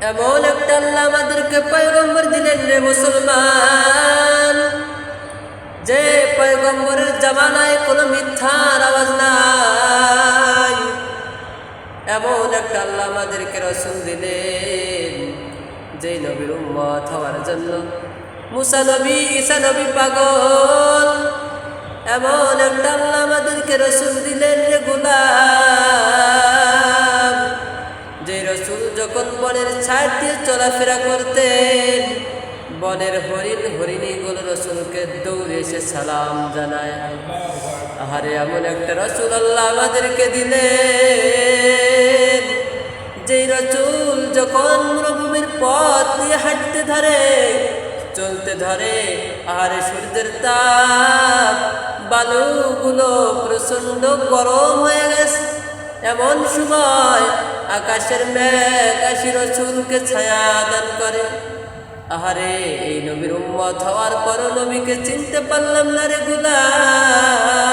এমন একটা আল্লাহ আমাদেরকে পয়গম্বর দিলেন রে মুসলমান। যে পয়গম্বরের জামানায় কোনো মিথ্যার আওয়াজ নাই। এমন একটা আল্লাহ আমাদেরকে রসুল দিলেন যে নবীর উম্মত হওয়ার জন্য। মুসা নবী, ঈসা নবী পাগল। যখন বনের ছাড় দিয়ে চলাফেরা করতেন, বনের হরিণ হরিণীগুলো রসুলকে দৌড়ে এসে সালাম জানায়। আহারে, এমন একটা রসুল আল্লাহ আমাদেরকে দিলেন, যেই রসুল যখন মরুভূমির পথ দিয়ে হাঁটতে ধরে, চলতে ধরে, আহারে, সূর্যের তাপ, বালুগুলো প্রচণ্ড গরম হয়ে গেছে। এমন সময় আকাশের মেঘ আসি রসুলকে ছায়া দান করে। আহারে, এই নবীর উম্মত হওয়ার পরও নবীকে চিনতে পারলাম না রে গুলাম।